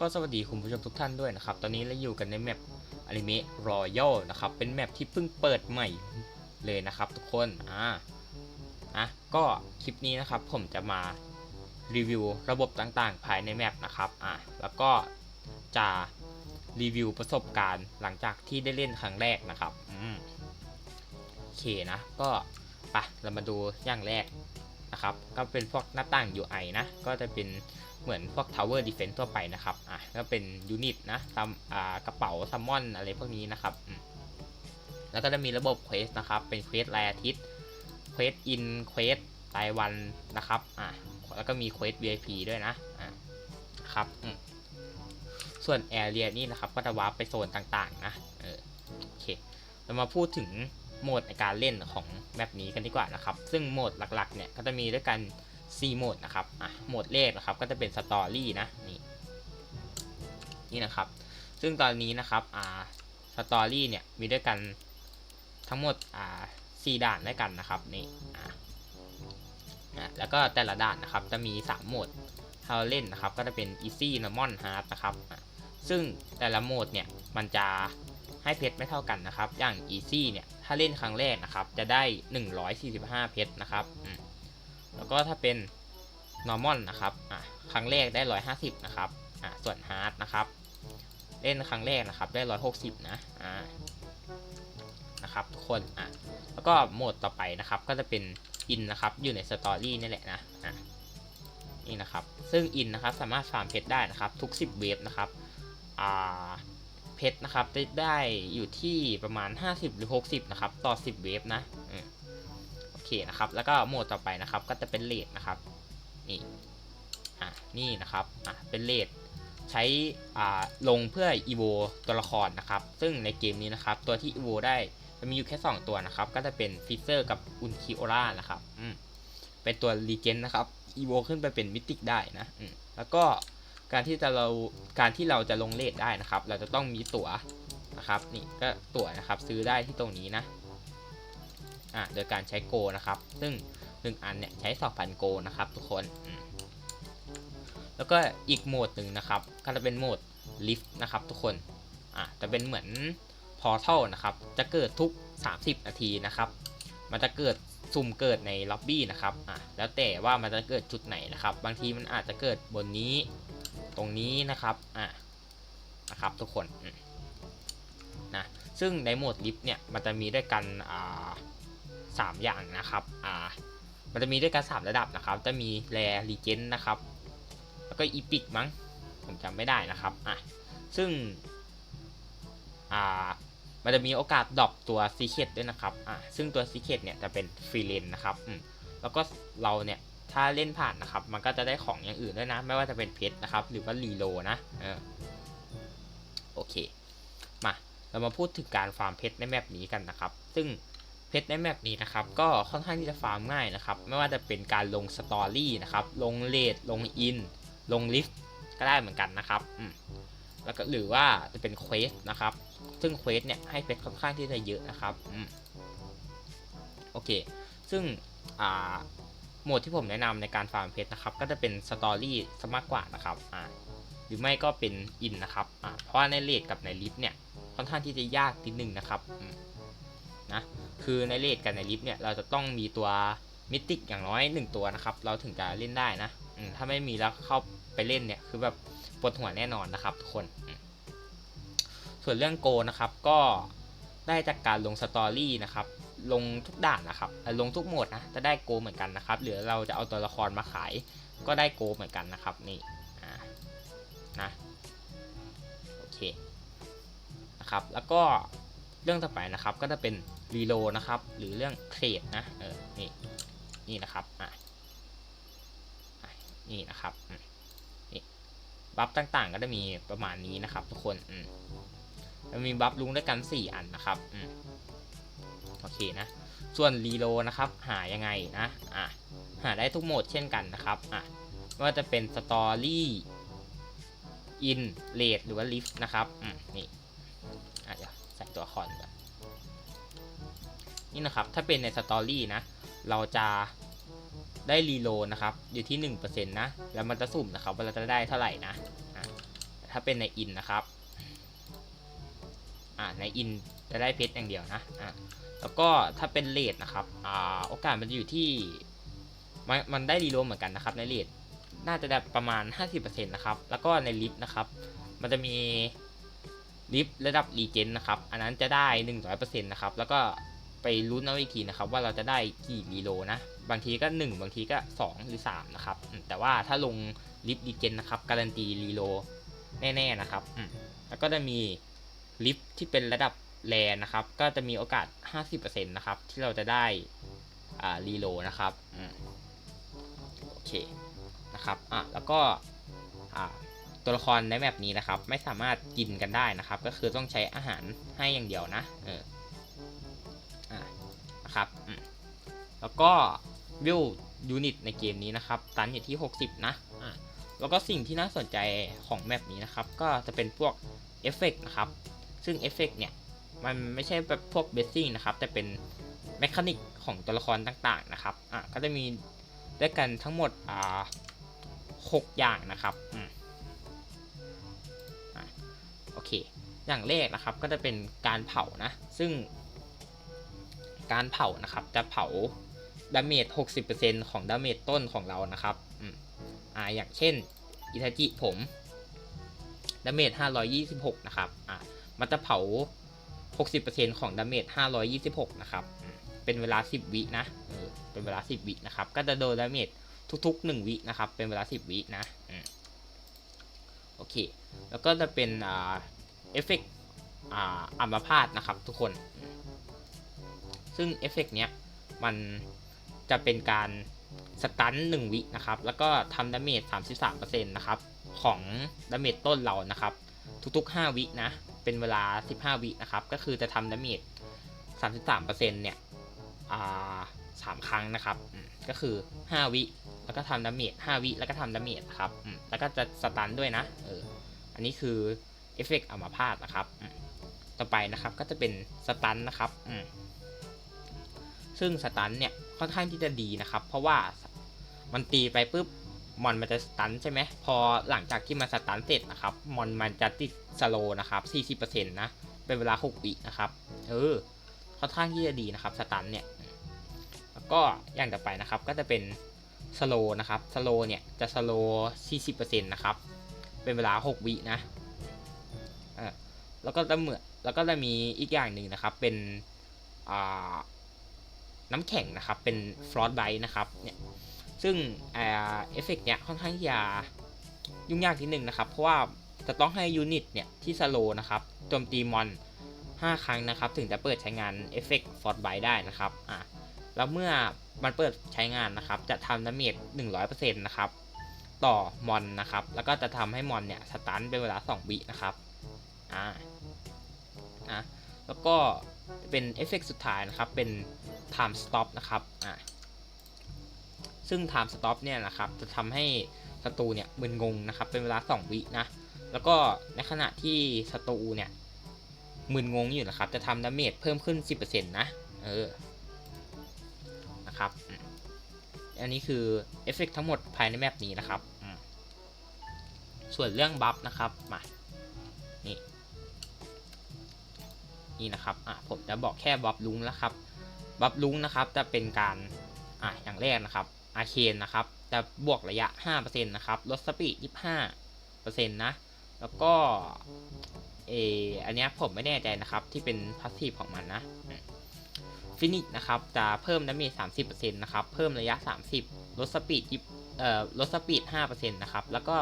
ก็สวัสดีคุณผู้ชมทุกท่านด้วยนะครับ ตอนนี้เราอยู่กันในแมปอนิเมะรอยัลนะครับ เป็นแมปที่เพิ่งเปิดใหม่เลยนะครับทุกคน อ่า อะ ก็คลิปนี้นะครับผมจะมารีวิวระบบต่างๆ ภายในแมปนะครับ อะ แล้วก็จะรีวิวประสบการณ์หลังจากที่ได้เล่นครั้งแรกนะครับ อืมโอเคนะ ก็ไปเรามาดูอย่างแรก นะครับ ก็เป็นพวกหน้าต่าง UI นะ ก็จะเป็นเหมือนพวก Tower Defense ทั่วไปนะครับ อะ ก็เป็นยูนิตนะซัมอ่ากระเป๋าซัมมอนอะไรพวกนี้นะครับ แล้วก็จะมีระบบเควสนะครับ เป็นเควสรายอาทิตย์เควสอินเควสรายวันนะครับ อะ แล้วก็มีเควส VIP ด้วยนะ อะครับส่วนแอเรียนี่นะครับ ก็จะวาร์ปไปโซนต่างๆ นะ เออ โอเค เรามาพูดถึง โหมดในการเล่นของแมปนี้กันดีกว่านะครับ ซึ่งโหมดหลักๆเนี่ยก็จะมีด้วยกัน 4 โหมดนะครับอะโหมดแรกนะครับก็จะเป็นสตอรี่นะนี่นี่นะครับ ซึ่งตอนนี้นะครับอ่าสตอรี่เนี่ยมีด้วยกันทั้งหมดอ่า4ด่านด้วยกันนะครับนี่อ่าอะแล้วก็แต่ละด่านนะครับจะมี 3 โหมดให้เราเล่นนะครับก็จะเป็น easy normal hard นะครับ ซึ่งแต่ละโหมดเนี่ยมันจะ ให้เพชรไม่เท่ากันนะครับ อย่าง easy เนี่ย ถ้าเล่นครั้งแรกนะครับ จะได้ 145 เพชรนะครับ แล้วก็ถ้าเป็น normal นะครับ อะ ครั้งแรกได้ 150 นะครับ อะ ส่วน hard นะครับ เล่นครั้งแรกนะครับ ได้ 160 นะ อ่า นะครับทุกคน อะ แล้วก็โหมดต่อไปนะครับ ก็จะเป็น in นนะครับ อยู่ใน story นี่แหละนะ อะ นี่นะครับ ซึ่ง in นะครับ สามารถฟาร์มเพชรได้นะครับ ทุก 10 เวฟนะครับ อ่า เพชรนะครับได้ได้อยู่ที่ประมาณ 50 หรือ 60 นะครับ ต่อ 10 เวฟนะโอเคนะครับ แล้วก็โหมดต่อไปนะครับ ก็จะเป็นเลดนะครับ นี่ อะ นี่นะครับ อะ เป็นเลดใช้อ่าลงเพื่ออีโวตัวละครนะครับ ซึ่งในเกมนี้นะครับ ตัวที่อีโวได้จะมีอยู่แค่ 2 ตัวนะครับ ก็จะเป็นฟิเซอร์กับอุนคิโอร่านะครับ อืม เป็นตัวรีเจนนะครับอีโวขึ้นไปเป็นมิติกได้นะ อืม แล้วก็ การที่จะเราการที่เราจะลงเลดได้นะครับ เราจะต้องมีตั๋วนะครับนี่ก็ตั๋วนะครับซื้อได้ที่ตรงนี้นะอะโดยการใช้โกนะครับ ซึ่ง 1 อันเนี่ยใช้2,000โกนะครับทุกคนแล้วก็อีกโหมดหนึ่งนะครับ ก็จะเป็นโหมดลิฟต์นะครับ ทุกคนอะจะเป็นเหมือนพอร์ทัลนะครับ จะเกิดทุก 30 นาทีนะครับ มันจะเกิดซุ่มเกิดในล็อบบี้นะครับอะแล้วแต่ว่ามันจะเกิดจุดไหนนะครับ บางทีมันอาจจะเกิดบนนี้ ตรงนี้นะครับอะนะครับทุกคนนะซึ่งในโหมดลิฟต์เนี่ยมันจะมีด้วยกันอ่าสามอย่างนะครับอ่ามันจะมีด้วยกันสามระดับนะครับ จะมีแรรีเจนนะครับ แล้วก็อีพิกมั้งผมจำไม่ได้นะครับอะซึ่งอ่ามันจะมีโอกาสดรอปตัวซีเคดด้วยนะครับอะซึ่งตัวซีเคดเนี่ยจะเป็นฟรีเลนนะครับอืมแล้วก็เราเนี่ย ถ้าเล่นผ่านนะครับ มันก็จะได้ของอย่างอื่นด้วยนะ ไม่ว่าจะเป็นเพชรนะครับ หรือว่ารีโลนะเออโอเค มา เรามาพูดถึงการฟาร์มเพชรในแมปนี้กันนะครับ ซึ่งเพชรในแมปนี้นะครับ ก็ค่อนข้างที่จะฟาร์มง่ายนะครับ ไม่ว่าจะเป็นการลงสตอรี่นะครับ ลงเลดลงอิน ลงลิฟต์ก็ได้เหมือนกันนะครับอืมแล้วก็หรือว่าจะเป็นเควสนะครับ ซึ่งเควสเนี่ยให้เพชรค่อนข้างที่จะเยอะนะครับอืมโอเค ซึ่งอ่า โหมดที่ผมแนะนำในการฟาร์มเพชรนะครับ ก็จะเป็นสตอรี่ซะมากกว่านะครับอ่าหรือไม่ก็เป็นอินนะครับอ่าเพราะว่าในเลดกับในลิฟเนี่ยค่อนข้างที่จะยากนิดนึงนะครับนะคือในเลดกับในลิฟเนี่ยเราจะต้องมีตัวมิติกอย่างน้อย 1 ตัวนะครับ เราถึงจะเล่นได้นะถ้าไม่มีแล้วเข้าไปเล่นเนี่ยคือแบบปวดหัวแน่นอนนะครับทุกคน ส่วนเรื่องโกนะครับก็ได้จากการลงสตอรี่นะครับ ลงทุกด่านนะครับลงทุกโหมดนะจะได้โกเหมือนกันนะครับหรือเราจะเอาตัวละครมาขายก็ได้โกเหมือนกันนะครับนี่นะโอเคนะครับแล้วก็เรื่องต่อไปนะครับก็จะเป็นรีโลนะครับหรือเรื่องเทรดนะเออนี่นี่นะครับอะนี่นะครับนี่บัฟต่างๆ ก็จะมีประมาณนี้นะครับ ทุกคนอืมมีบัฟลุงด้วยกัน 4 อันนะครับอืม อเคนะ ส่วนรีโลนะครับ หายังไงนะอะหาได้ทุกโหมดเช่นกันนะครับอะว่าจะเป็นสตอรี่อินเลดหรือว่าลิฟต์นะครับอืมนี่อะเดี๋ยวใส่ตัวละครก่อนนี่นะครับถ้าเป็นในสตอรี่นะ เราจะได้รีโลนะครับ อยู่ที่ 1%นะ แล้วมันจะสุ่มนะครับว่าเราจะได้เท่าไหร่นะอะถ้าถ้าเป็นในอินนะครับ อ่าในอิน จะได้เพชรอย่างเดียวนะอ่าแล้วก็ถ้าเป็นเลดนะครับอ่าโอกาสมันจะอยู่ที่มันมันได้รีโหลเหมือนกันนะครับในเลดน่าจะได้ประมาณ 50%นะครับแล้วก็ในลิฟต์นะครับ มันจะมีลิฟต์ระดับรีเจนนะครับ อันนั้นจะได้ 100%นะครับ แล้วก็ไปลุ้นเอาอีกทีนะครับ ว่าเราจะได้กี่รีโลนะ บางทีก็ 1 บางทีก็ 2 หรือ 3 นะครับ แต่ว่าถ้าลงลิฟต์รีเจนนะครับ การันตีรีโลแน่ ๆ นะครับอืมแล้วก็จะมีลิฟต์ที่เป็นระดับ แรนะครับ ก็จะมีโอกาส 50%นะครับ ที่เราจะได้อ่ารีโลนะครับอโอเคนะครับอะแล้วก็อ่าตัวละครในแมปนี้นะครับ ไม่สามารถกินกันได้นะครับ ก็คือต้องใช้อาหารให้อย่างเดียวนะเอออะนะครับอืมแล้วก็วิวยูนิตในเกมนี้นะครับ ตันอยู่ที่ 60 นะอะแล้วก็สิ่งที่น่าสนใจของแมปนี้นะครับ ก็จะเป็นพวกเอฟเฟกนะครับ ซึ่งเอฟเฟกเนี่ย มันไม่ใช่แบบพวกเบสซิ่งนะครับ แต่เป็นแมคานิกของตัวละครต่างๆนะครับอะก็จะมีด้วยกันทั้งหมดอ่าหกอย่างนะครับอืมอะโอเค อย่างแรกนะครับก็จะเป็นการเผานะ ซึ่ง การเผานะครับจะเผาดาเมจ60%ของดาเมจต้นของเรานะครับอืมอ่าอย่างเช่นอิทาจิผมดาเมจ526 นะครับอ่ามันจะเผา 60%ของดาเมจ526 นะครับอืมเป็นเวลา 10 วินะเออเป็นเวลา 10 วินะครับ ก็จะโดนดาเมจทุก ๆ 1 วินะครับ เป็นเวลา 10 วินะอืมโอเค แล้วก็จะเป็นอ่าเอฟเฟกต์อ่าอัมพาตนะครับทุกคนอืมซึ่งเอฟเฟกต์เนี้ยมันจะเป็นการสตัน1วินะครับ แล้วก็ทำดาเมจ33%นะครับ ของดาเมจต้นเรานะครับ ทุกๆ 5 วินะ เป็นเวลา 15 วินะครับ ก็คือจะทำดาเมจ33%เนี่ยอ่าสามครั้งนะครับ ก็คือ 5 วิ แล้วก็ทำดาเมจ5วิ แล้วก็ทำดาเมจครับ แล้วก็จะสตันด้วยนะ เออ อันนี้คือเอฟเฟกต์อัมาพาตนะครับ ต่อไปนะครับก็จะเป็นสตันนะครับอืมซึ่งสตันเนี่ยค่อนข้างที่จะดีนะครับ เพราะว่ามันตีไปปุ๊บ มอนมันจะสตันใช่ไหมพอหลังจากที่มันสตันเสร็จนะครับมอนมันจะติดสโลนะครับ40%นะเป็นเวลา 6 วินะครับ เออค่อนข้างที่จะดีนะครับสตันเนี่ยแล้วก็อย่างต่อไปนะครับก็จะเป็นสโลนะครับสโลเนี่ยจะสโล40%นะครับเป็นเวลา 6 วินะเออแล้วก็จะเหมือนแล้วก็จะมีอีกอย่างหนึ่งนะครับเป็นอ่าน้ำแข็งนะครับเป็นฟลอสไบนะครับเนี่ย ซึ่งเอฟเฟกเนี่ยค่อนข้างที่จะยุ่งยากนิดนึงนะครับ เพราะว่าจะต้องให้ยูนิตเนี่ยที่สโลนะครับโจมตีมอน 5 ครั้งนะครับ ถึงจะเปิดใช้งานเอฟเฟกต์ฟอร์ดไบได้นะครับอะแล้วเมื่อมันเปิดใช้งานนะครับ จะทำดาเมจ100%นะครับ ต่อมอนนะครับ แล้วก็จะทำให้มอนเนี่ยสตันเป็นเวลา 2 วินะครับอ่าอะแล้วก็เป็นเอฟเฟกสุดท้ายนะครับ เป็น time stop นะครับอ่า ซึ่ง time stop เนี่ยนะครับจะทำให้ศัตรูเนี่ยมึนงงนะครับเป็นเวลา 2 วินะแล้วก็ในขณะที่ศัตรูเนี่ยมึนงงอยู่นะครับจะทำดาเมจเพิ่มขึ้น 10%นะเออนะครับอันนี้คือเอฟเฟกทั้งหมดภายในแมปนี้นะครับส่วนเรื่องบัฟนะครับมานี่นี่นะครับอะผมจะบอกแค่บัฟลุงแล้วครับบัฟลุงนะครับจะเป็นการอะอย่างแรกนะครับ อาเคนนะครับจะบวกระยะ 5%นะครับลดสปีด25%นะ แล้วก็เอออันนี้ผมไม่แน่ใจนะครับ ที่เป็นพาสซีฟของมันนะฟินิชนะครับ จะเพิ่มดาเมจ30%นะครับ เพิ่มระยะ 30 ลดสปีดเอ่อลดสปีด5%นะครับ แล้วก็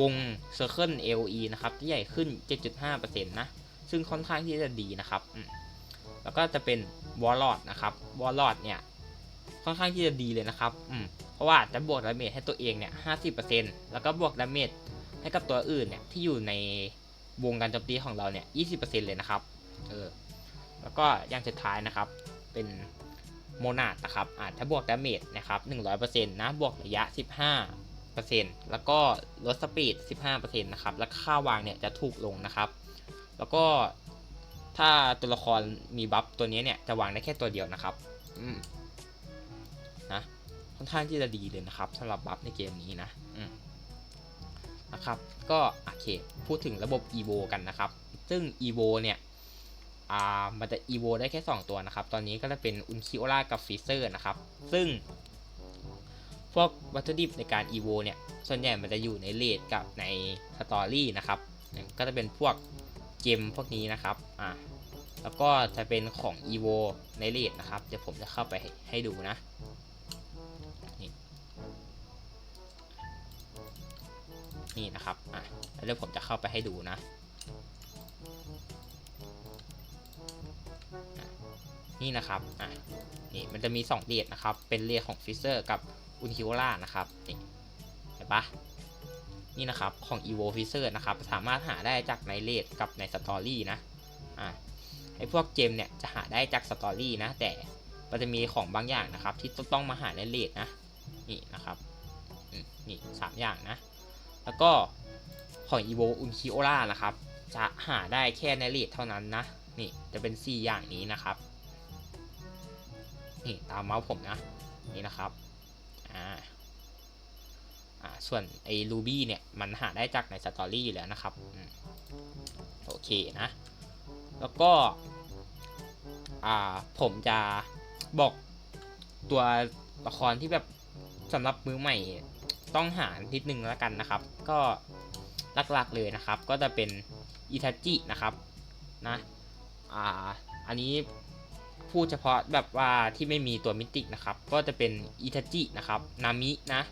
วง Circle AOE นะครับที่ใหญ่ขึ้น 7.5%นะ ซึ่งค่อนข้างที่จะดีนะครับ แล้วก็จะเป็นวอลลอดนะครับวอลลอดเนี่ย ค่อนข้างที่จะดีเลยนะครับอืมเพราะว่าจะบวกดาเมจให้ตัวเองเนี่ย50%แล้วก็บวกดาเมจให้กับตัวอื่นเนี่ยที่อยู่ในวงการโจมตีของเราเนี่ย20%เลยนะครับเออแล้วก็อย่างสุดท้ายนะครับ เป็นโมนาดนะครับอาจจะบวกดาเมจนะครับ100%นะบวกระยะ 15%แล้วก็ลดสปีด 15%นะครับ แล้วค่าวางเนี่ยจะถูกลงนะครับ แล้วก็ถ้าตัวละครมีบัฟตัวนี้เนี่ยจะวางได้แค่ตัวเดียวนะครับ อืม ค่อนข้างที่จะดีเลยนะครับสำหรับบัฟในเกมนี้นะนะครับ ก็โอเค พูดถึงระบบ evo กันนะครับ ซึ่ง evo เนี่ยอ่ามันจะ evo ได้แค่ 2 ตัวนะครับ ตอนนี้ก็จะเป็นอุนคิโอล่ากับฟิเซอร์นะครับ ซึ่ง พวกวัตถุดิบในการ evo เนี่ย ส่วนใหญ่มันจะอยู่ในเลดกับในสตอรี่นะครับ ก็จะเป็นพวกเกมพวกนี้นะครับ อ่าแล้วก็จะเป็นของ evo ในเลดนะครับ เดี๋ยวผมจะเข้าไปให้ดูนะ นี่นะครับอะแล้วเดี๋ยวผมจะเข้าไปให้ดูนะ นี่นะครับอะนี่มันจะมี 2เลดนะครับ เป็นเลดของฟิเซอร์กับอุนคิโอล่านะครับนี่เห็นปะนี่นะครับของ evo f i z e r นะครับสามารถหาได้จากในเลดกับในสตอรี่นะอะไอพวกเจมเนี่ยจะหาได้จากสตอรี่นะแต่มันจะมีของบางอย่างนะครับ ที่ต้องมาหาในเลดนะนี่นะครับนี่สามอย่างนะ แล้วก็ของ evo u n k i o l a นะครับ จะหาได้แค่ในเลดเท่านั้นนะ นี่จะเป็น 4 อย่างนี้นะครับ นี่ตามเมาส์ผมนะ นี่นะครับ อ่า อ่า ส่วนไอ้ Ruby เนี่ย มันหาได้จากในสตอรี่อยู่แล้วนะครับ โอเคนะ แล้วก็ อ่า ผมจะบอกตัวละครที่แบบสำหรับมือใหม่ ต้องหานิดนึงแล้วกันนะครับ ก็หลักๆเลยนะครับ ก็จะเป็นอิทาจินะครับนะอ่าอันนี้พูดเฉพาะแบบว่าที่ไม่มีตัวมิตินะครับ ก็จะเป็นอิทาจินะครับนามินะ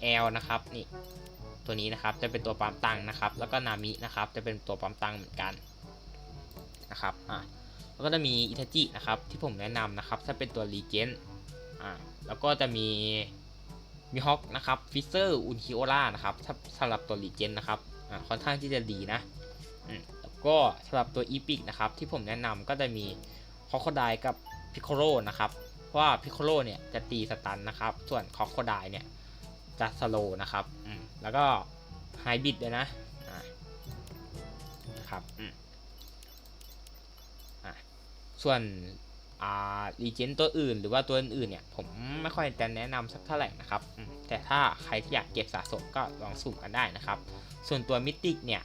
แอลนะครับนี่ตัวนี้นะครับจะเป็นตัวปั๊มตังค์นะครับ แล้วก็นามินะครับ จะเป็นตัวปั๊มตังค์เหมือนกันนะครับอ่าแล้วก็จะมีอิทาจินะครับที่ผมแนะนำนะครับ ถ้าเป็นตัวรีเจนอ่าแล้วก็จะมี มีฮอกนะครับฟิเซอร์อุนคิโอล่านะครับถ้าสำหรับตัวรีเจนนะครับอ่าค่อนข้างที่จะดีนะแล้วก็สำหรับตัวอีพิกนะครับที่ผมแนะนำก็จะมีคอค o ไดกับพิโคโรนะครับเพราะว่าพิโคโรเนี่ยจะตีสตันนะครับส่วนคอค o ไดเนี่ยจะสโลนะครับอืมแล้วก็ไฮบิดด้วยนะนะครับอืมส่วน อ่ารีเจนตัวอื่น หรือว่าตัวอื่นเนี่ยผมไม่ค่อยจะแนะนำสักเท่าไหร่นะครับแต่ถ้าใครที่อยากเก็บสะสมก็ลองสุ่มกันได้นะครับ ส่วนตัวมิติกเนี่ย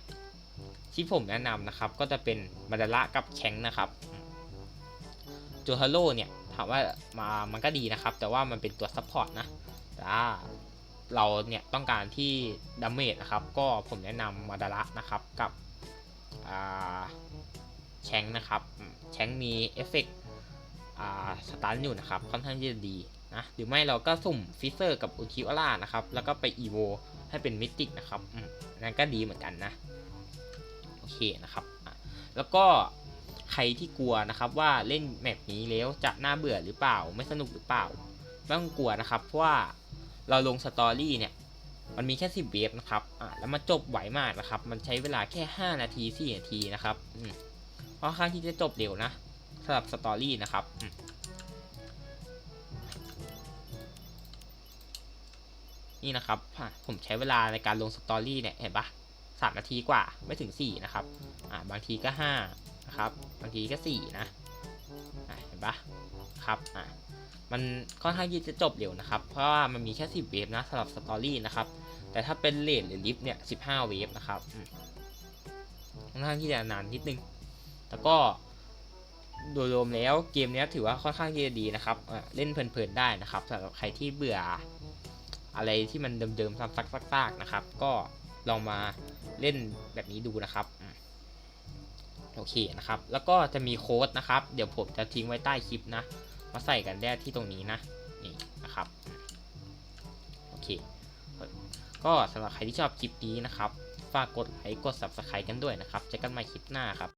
ที่ผมแนะนำนะครับก็จะเป็นมาดาระกับแข็งนะครับจูฮัลโลเนี่ยถามว่ามามันก็ดีนะครับ แต่ว่ามันเป็นตัวซัพพอร์ตนะแต่าเราเนี่ยต้องการที่ดาเมจนะครับ ก็ผมแนะนำมาดาระนะครับกับอ่าแชงนะครับอืมแชงมีเอฟเฟกต์ สตันอยู่นะครับค่อนข้างที่จะดีนะหรือไม่เราก็สุ่มฟิเซอร์กับอุคิวล่านะครับแล้วก็ไปอีโวให้เป็นมิติกนะครับนั่นก็ดีเหมือนกันนะโอเคนะครับแล้วก็ใครที่กลัวนะครับว่าเล่นแมปนี้แล้วจะน่าเบื่อหรือเปล่า ไม่สนุกหรือเปล่าไม่ต้องกลัวนะครับเพราะว่าเราลงสตอรี่เนี่ยมันมีแค่ 10 เวฟนะครับอะแล้วมันจบไหวมากนะครับ มันใช้เวลาแค่ 5 นาที 4 นาทีนะครับอืมค่อนข้างที่จะจบเร็วนะ สำหรับสตอรี่นะครับนี่นะครับ ผมใช้เวลาในการลงสตอรี่เนี่ย เห็นปะสามนาทีกว่าไม่ถึงสี่นะครับ อ่า บางทีก็ห้านะครับ บางทีก็สี่นะ อะเห็นปะครับ อะมันค่อนข้างที่จะจบเร็วนะครับ เพราะว่ามันมีแค่สิบเวฟนะสำหรับสตอรี่นะครับ แต่ถ้าเป็นเลนหรือลิฟต์เนี่ยสิบห้าเวฟนะครับ ค่อนข้างที่จะนานนิดนึงแต่ก็ โดยรวมแล้วเกมนี้ถือว่าค่อนข้างที่จะดีนะครับเล่นเพลินๆได้นะครับสำหรับใครที่เบื่ออะไรที่มันเดิมๆซ้ำซากๆนะครับ ก็ลองมาเล่นแบบนี้ดูนะครับโอเคนะครับ แล้วก็จะมีโค้ดนะครับ เดี๋ยวผมจะทิ้งไว้ใต้คลิปนะ มาใส่กันได้ที่ตรงนี้นะ นี่นะครับ โอเค ก็สำหรับใครที่ชอบคลิปนี้นะครับ ฝากกดไลค์ กด subscribe กันด้วยนะครับ เจอกันใหม่คลิปหน้าครับ